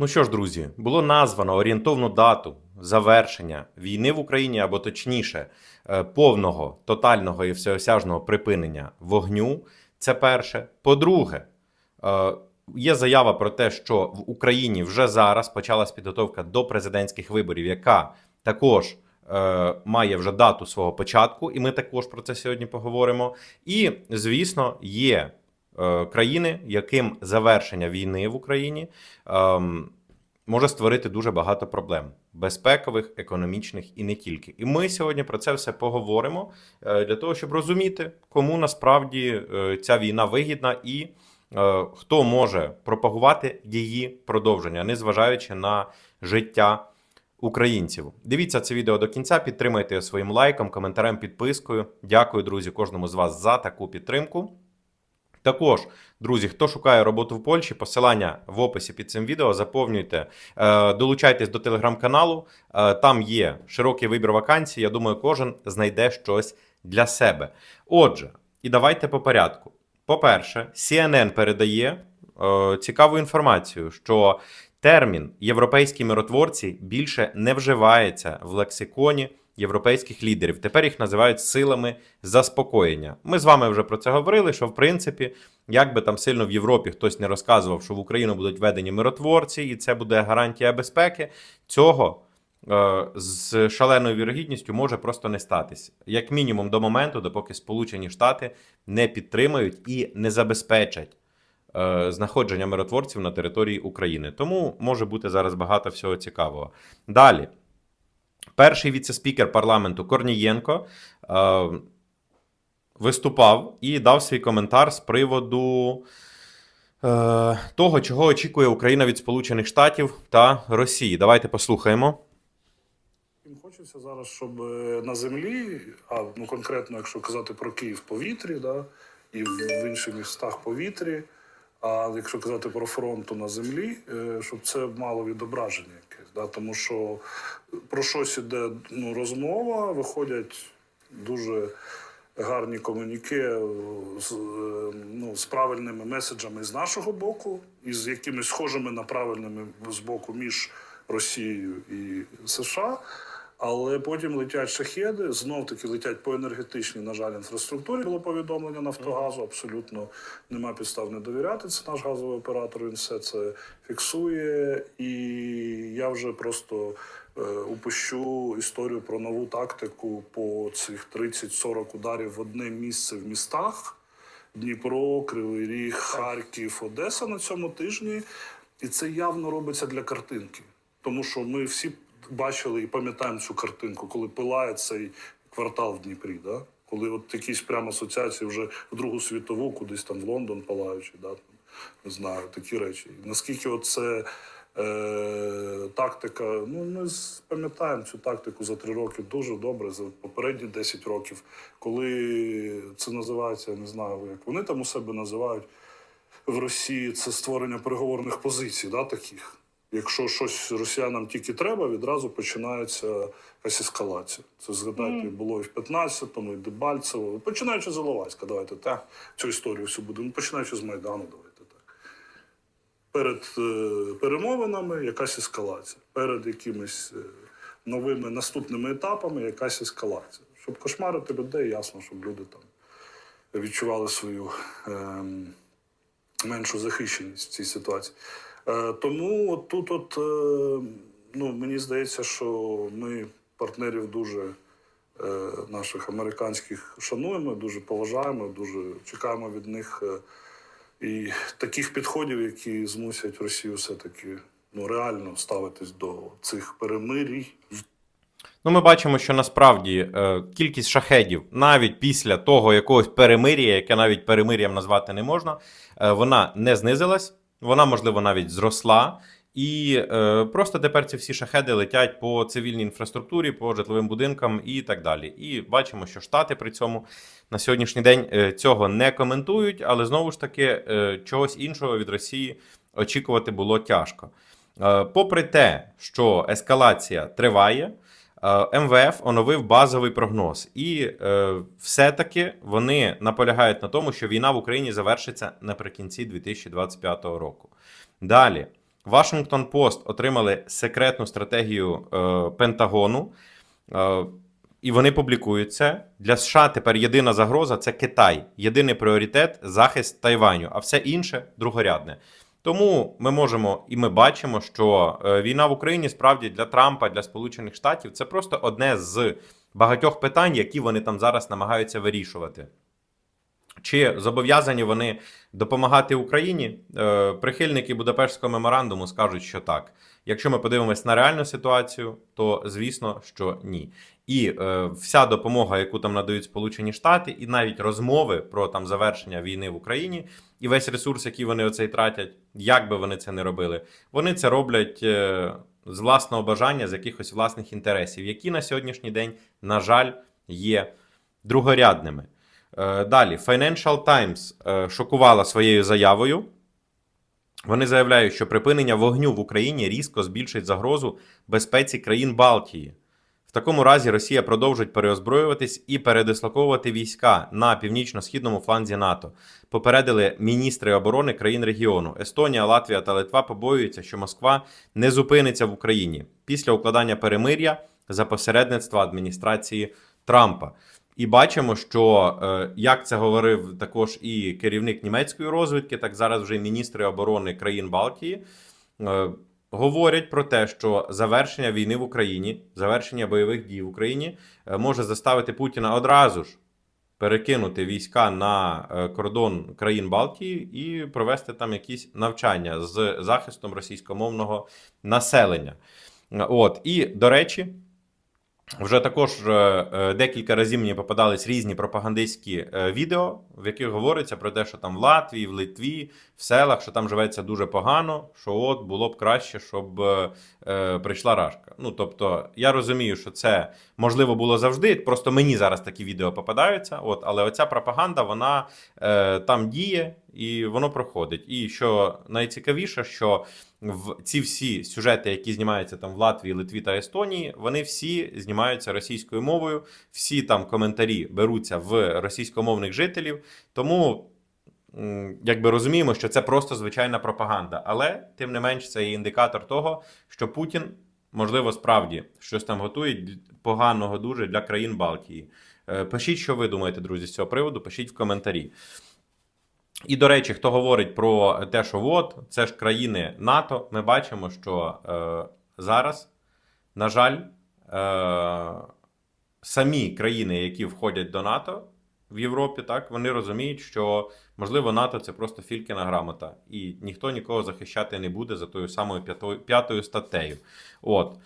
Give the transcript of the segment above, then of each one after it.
Ну що ж, друзі, було названо орієнтовну дату завершення війни в Україні, або точніше, е, повного тотального і всеосяжного припинення вогню. Це перше. По-друге, е, є заява про те, що в Україні вже зараз почалась підготовка до президентських виборів, яка також е, має вже дату свого початку, і ми також про це сьогодні поговоримо. І, звісно, є країни, яким завершення війни в Україні ем, може створити дуже багато проблем безпекових, економічних і не тільки. І ми сьогодні про це все поговоримо е, для того, щоб розуміти, кому насправді е, ця війна вигідна і е, хто може пропагувати її продовження, незважаючи на життя. Українців, дивіться це відео до кінця. Підтримайте своїм лайком, коментарем, підпискою. Дякую, друзі, кожному з вас за таку підтримку. Також, друзі, хто шукає роботу в Польщі, посилання в описі під цим відео. Заповнюйте, е, долучайтесь до телеграм-каналу. Е, Там є широкий вибір вакансій. Я думаю, кожен знайде щось для себе. Отже, і давайте по порядку. По-перше, CNN передає е, цікаву інформацію, що термін європейські миротворці більше не вживається в лексиконі європейських лідерів. Тепер їх називають силами заспокоєння. Ми з вами вже про це говорили. Що в принципі, як би там сильно в Європі хтось не розказував, що в Україну будуть введені миротворці, і це буде гарантія безпеки. Цього е, з шаленою вірогідністю може просто не статись, як мінімум до моменту, допоки Сполучені Штати не підтримають і не забезпечать. е, Знаходження миротворців на території України. Тому може бути зараз багато всього цікавого. Далі, перший віце-спікер парламенту Корнієнко е, виступав і дав свій коментар з приводу е, того, чого очікує Україна від Сполучених Штатів та Росії. Давайте послухаємо. Хочеться зараз, щоб е, на землі, а ну конкретно, якщо казати про Київ в повітрі, да, і в інших містах повітрі, а якщо казати про фронт, то на землі, е, щоб це мало відображення якесь. Да, тому що про щось іде ну, розмова, виходять дуже гарні комуніке е, з, е, ну, з правильними меседжами з нашого боку, і з якимись схожими на правильними з боку між Росією і США. Але потім летять шахеди, знов таки летять по енергетичній, на жаль, інфраструктурі. Було повідомлення Нафтогазу. Абсолютно нема підстав не довіряти. Це наш газовий оператор. Він все це фіксує. І я вже просто е, упущу історію про нову тактику по цих 30-40 ударів в одне місце в містах. Дніпро, Кривий Ріг, Харків, Одеса на цьому тижні. І це явно робиться для картинки. Тому що ми всі бачили і пам'ятаємо цю картинку, коли пилає цей квартал в Дніпрі. Да? Коли от якісь прямо асоціації вже в Другу світову, кудись там в Лондон палаючи, да? не знаю, такі речі. Наскільки це е, тактика, ну ми пам'ятаємо цю тактику за три роки дуже добре, за попередні 10 років, коли це називається, я не знаю, як вони там у себе називають в Росії це створення переговорних позицій, да, таких. Якщо щось росіянам тільки треба, відразу починається якась ескалація. Це згадайте, було і в 15-му, і Дебальцево. Починаючи з Іловайська, давайте так. Цю історію всю будемо. Ну, Починаючи з Майдану, давайте так. Перед е, перемовинами якась ескалація. Перед якимись е, новими наступними етапами якась ескалація. Щоб кошмарити людей, ясно, щоб люди там відчували свою. ем, меншу захищеність в цій ситуації. Е, тому от тут, от, е, ну, мені здається, що ми партнерів дуже е, наших американських шануємо, дуже поважаємо, дуже чекаємо від них і таких підходів, які змусять Росію все-таки ну, реально ставитись до цих перемирій. Ну, ми бачимо, що насправді е, кількість шахедів навіть після того якогось перемир'я, яке навіть перемир'ям назвати не можна, е, вона не знизилась, вона, можливо, навіть зросла. І е, просто тепер ці всі шахеди летять по цивільній інфраструктурі, по житловим будинкам і так далі. І бачимо, що Штати при цьому на сьогоднішній день е, цього не коментують, але знову ж таки е, чогось іншого від Росії очікувати було тяжко. Е, попри те, що ескалація триває. Е, МВФ оновив базовий прогноз, і е, все-таки вони наполягають на тому, що війна в Україні завершиться наприкінці 2025 року. Далі Вашингтон Пост отримали секретну стратегію е, Пентагону, е, і вони публікують це. Для США тепер єдина загроза це Китай. Єдиний пріоритет захист Тайваню, а все інше другорядне. Тому ми можемо і ми бачимо, що е, війна в Україні справді для Трампа, для Сполучених Штатів це просто одне з багатьох питань, які вони там зараз намагаються вирішувати. Чи зобов'язані вони допомагати Україні? Е, Прихильники Будапештського меморандуму скажуть, що так. Якщо ми подивимось на реальну ситуацію, то звісно, що ні. І е, вся допомога, яку там надають Сполучені Штати, і навіть розмови про там завершення війни в Україні, і весь ресурс, який вони оцей тратять, як би вони це не робили, вони це роблять е, з власного бажання, з якихось власних інтересів, які на сьогоднішній день, на жаль, є другорядними. Е, Далі, Financial Times е, шокувала своєю заявою. Вони заявляють, що припинення вогню в Україні різко збільшить загрозу безпеці країн Балтії. В такому разі Росія продовжить переозброюватись і передислоковувати війська на північно-східному фланзі НАТО. Попередили міністри оборони країн регіону. Естонія, Латвія та Литва побоюються, що Москва не зупиниться в Україні після укладання перемир'я за посередництва адміністрації Трампа. І бачимо, що е, як це говорив також і керівник німецької розвідки, так зараз вже міністри оборони країн Балтії. Говорять про те, що завершення війни в Україні, завершення бойових дій в Україні е, може заставити Путіна одразу ж перекинути війська на е, кордон країн Балтії і провести там якісь навчання з захистом російськомовного населення. Е, От і до речі, вже також е, е, декілька разів мені попадались різні пропагандистські е, відео, в яких говориться про те, що там в Латвії, в Литві, в селах, що там живеться дуже погано, що от було б краще, щоб прийшла рашка. Ну тобто, я розумію, що це можливо було завжди. Просто мені зараз такі відео попадаються. От, але оця пропаганда, вона там діє і воно проходить. І що найцікавіше, що в ці всі сюжети, які знімаються там в Латвії, Литві та Естонії, вони всі знімаються російською мовою. Всі там коментарі беруться в російськомовних жителів. Тому якби розуміємо, що це просто звичайна пропаганда. Але тим не менш, це є індикатор того, що Путін, можливо, справді щось там готує д- поганого дуже для країн Балтії. Е, Пишіть, що ви думаєте, друзі, з цього приводу. Пишіть в коментарі. І до речі, хто говорить про те, що от це ж країни НАТО, ми бачимо, що е, зараз, на жаль, е, самі країни, які входять до НАТО в Європі, так вони розуміють, що можливо НАТО це просто фількіна грамота, і ніхто нікого захищати не буде за тою самою п'ятою, статтею. От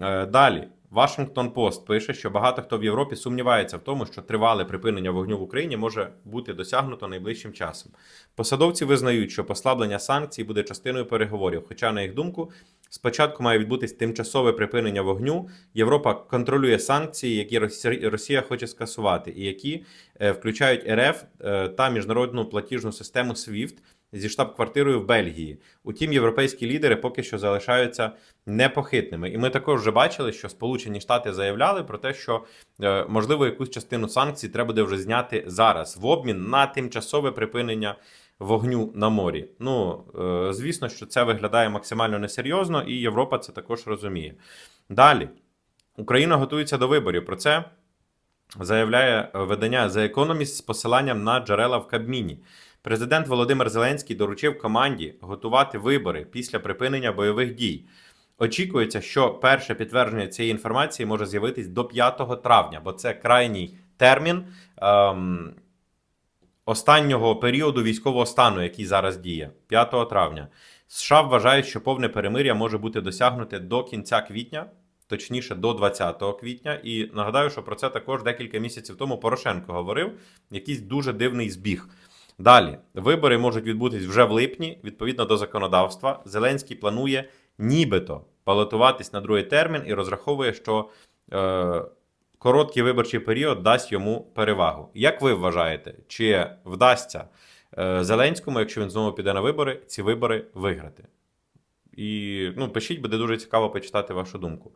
е, далі. Вашингтон Пост пише, що багато хто в Європі сумнівається в тому, що тривале припинення вогню в Україні може бути досягнуто найближчим часом. Посадовці визнають, що послаблення санкцій буде частиною переговорів. Хоча, на їх думку, спочатку має відбутись тимчасове припинення вогню. Європа контролює санкції, які Росі- Росія хоче скасувати, і які е, включають РФ е, та міжнародну платіжну систему SWIFT зі штаб-квартирою в Бельгії. Утім, європейські лідери поки що залишаються непохитними. І ми також вже бачили, що Сполучені Штати заявляли про те, що е, можливо якусь частину санкцій треба буде вже зняти зараз в обмін на тимчасове припинення вогню на морі. Ну е, звісно, що це виглядає максимально несерйозно, і Європа це також розуміє. Далі Україна готується до виборів. Про це заявляє е, видання The Economist з посиланням на джерела в Кабміні. Президент Володимир Зеленський доручив команді готувати вибори після припинення бойових дій. Очікується, що перше підтвердження цієї інформації може з'явитись до 5 травня, бо це крайній термін ем, останнього періоду військового стану, який зараз діє, 5 травня. США вважають, що повне перемиря може бути досягнуте до кінця квітня, точніше до 20 квітня. І нагадаю, що про це також декілька місяців тому Порошенко говорив. Якийсь дуже дивний збіг. Далі вибори можуть відбутись вже в липні, відповідно до законодавства. Зеленський планує нібито балотуватись на другий термін і розраховує, що е, короткий виборчий період дасть йому перевагу. Як ви вважаєте, чи вдасться е, Зеленському, якщо він знову піде на вибори, ці вибори виграти? І ну, пишіть, буде дуже цікаво почитати вашу думку.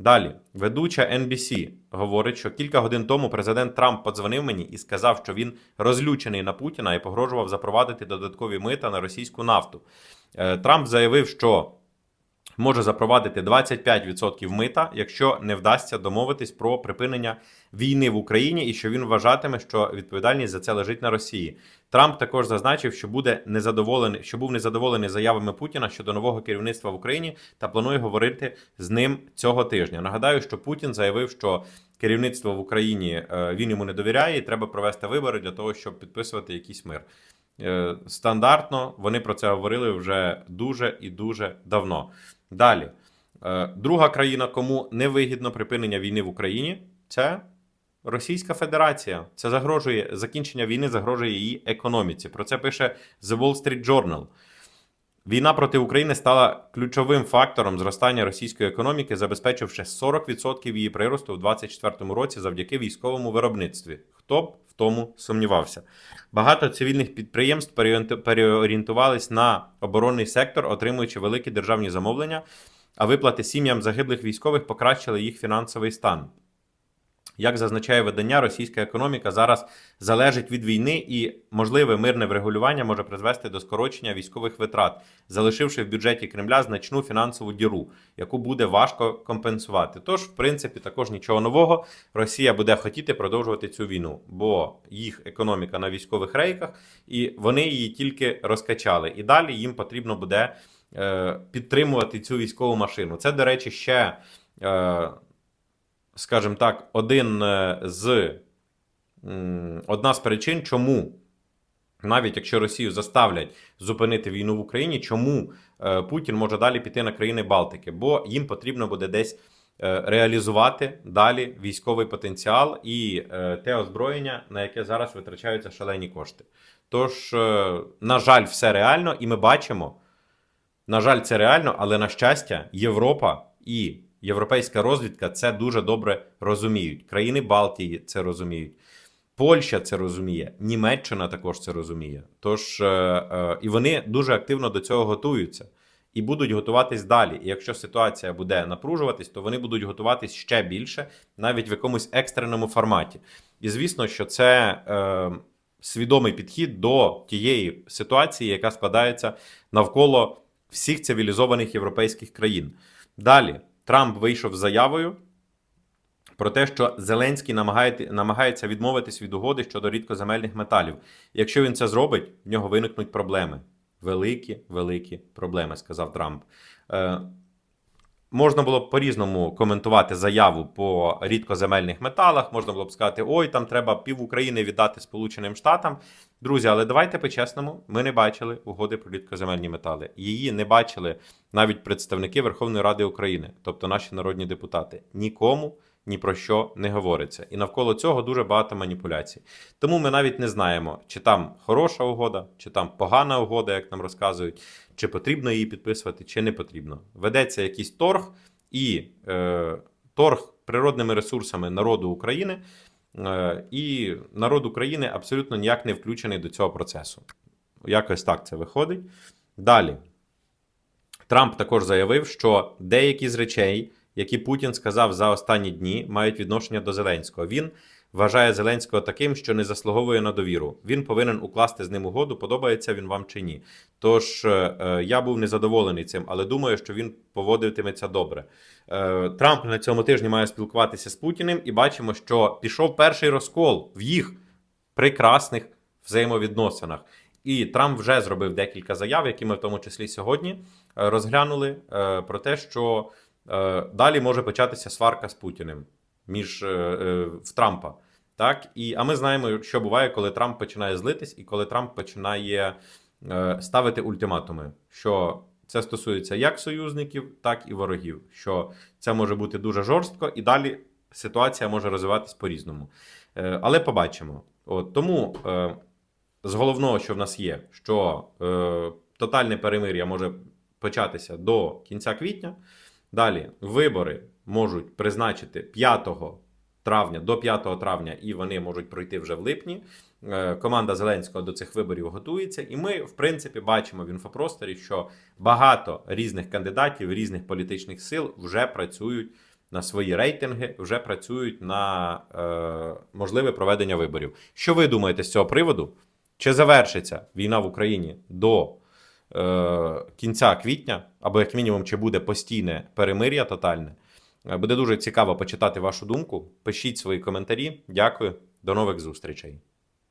Далі, ведуча NBC говорить, що кілька годин тому президент Трамп подзвонив мені і сказав, що він розлючений на Путіна і погрожував запровадити додаткові мита на російську нафту. Е, Трамп заявив, що може запровадити 25% мита, якщо не вдасться домовитись про припинення війни в Україні, і що він вважатиме, що відповідальність за це лежить на Росії. Трамп також зазначив, що буде незадоволений, що був незадоволений заявами Путіна щодо нового керівництва в Україні та планує говорити з ним цього тижня. Нагадаю, що Путін заявив, що керівництво в Україні е, він йому не довіряє, і треба провести вибори для того, щоб підписувати якийсь мир. Е, Стандартно вони про це говорили вже дуже і дуже давно. Далі, Е, друга країна, кому невигідно припинення війни в Україні, це Російська Федерація. Це загрожує закінчення війни, загрожує її економіці. Про це пише The Wall Street Journal. Війна проти України стала ключовим фактором зростання російської економіки, забезпечивши 40% її приросту у 2024 році завдяки військовому виробництві. Хто б в тому сумнівався? Багато цивільних підприємств переорієнтувались на оборонний сектор, отримуючи великі державні замовлення, а виплати сім'ям загиблих військових покращили їх фінансовий стан. Як зазначає видання, російська економіка зараз залежить від війни, і можливе мирне врегулювання може призвести до скорочення військових витрат, залишивши в бюджеті Кремля значну фінансову діру, яку буде важко компенсувати. Тож, в принципі, також нічого нового. Росія буде хотіти продовжувати цю війну, бо їх економіка на військових рейках, і вони її тільки розкачали. І далі їм потрібно буде е, підтримувати цю військову машину. Це, до речі, ще. Скажімо так, один е, з одна з причин, чому навіть якщо Росію заставлять зупинити війну в Україні, чому е, Путін може далі піти на країни Балтики? Бо їм потрібно буде десь е, реалізувати далі військовий потенціал і те озброєння, на яке зараз витрачаються шалені кошти. Тож, на жаль, все реально, і ми бачимо. На жаль, це реально, але на щастя, Європа і європейська розвідка це дуже добре розуміють. Країни Балтії це розуміють. Польща це розуміє, Німеччина також це розуміє. Тож е, е, і вони дуже активно до цього готуються і будуть готуватись далі. І якщо ситуація буде напружуватись, то вони будуть готуватись ще більше, навіть в якомусь екстреному форматі. І звісно, що це е, свідомий підхід до тієї ситуації, яка складається навколо всіх цивілізованих європейських країн. Далі Трамп вийшов з заявою про те, що Зеленський намагає, намагається відмовитись від угоди щодо рідкоземельних металів. Якщо він це зробить, в нього виникнуть проблеми. Великі, великі проблеми, сказав Трамп. Можна було б по-різному коментувати заяву по рідкоземельних металах. Можна було б сказати, ой, там треба пів України віддати Сполученим Штатам. Друзі, але давайте по-чесному, ми не бачили угоди про рідкоземельні метали. Її не бачили навіть представники Верховної Ради України, тобто наші народні депутати. Нікому ні про що не говориться. І навколо цього дуже багато маніпуляцій. Тому ми навіть не знаємо, чи там хороша угода, чи там погана угода, як нам розказують, чи потрібно її підписувати, чи не потрібно. Ведеться якийсь торг, і е, торг природними ресурсами народу України. Е, І народ України абсолютно ніяк не включений до цього процесу. Якось так це виходить. Далі. Трамп також заявив, що деякі з речей, які Путін сказав за останні дні, мають відношення до Зеленського. Він вважає Зеленського таким, що не заслуговує на довіру. Він повинен укласти з ним угоду, подобається він вам чи ні. Тож е, е, я був незадоволений цим, але думаю, що він поводитиметься добре. Е, Трамп на цьому тижні має спілкуватися з Путіним, і бачимо, що пішов перший розкол в їх прекрасних взаємовідносинах. І Трамп вже зробив декілька заяв, які ми в тому числі сьогодні розглянули, про те, що далі може початися сварка з Путіним між е, е, в Трампа. Так, і а ми знаємо, що буває, коли Трамп починає злитись, і коли Трамп починає е, ставити ультиматуми, що це стосується як союзників, так і ворогів. Що це може бути дуже жорстко, і далі ситуація може розвиватись по-різному. Е, але побачимо. От тому е, з головного, що в нас є, що е, тотальне перемир'я може початися до кінця квітня. Далі вибори можуть призначити 5 травня до 5 травня, і вони можуть пройти вже в липні. е, команда Зеленського до цих виборів готується. І ми, в принципі, бачимо в інфопросторі, що багато різних кандидатів, різних політичних сил вже працюють на свої рейтинги, вже працюють на е, можливе проведення виборів. Що ви думаєте з цього приводу? Чи завершиться війна в Україні до кінця квітня, або як мінімум, чи буде постійне перемир'я тотальне? Е, Буде дуже цікаво почитати вашу думку. Пишіть свої коментарі. Дякую, до нових зустрічей.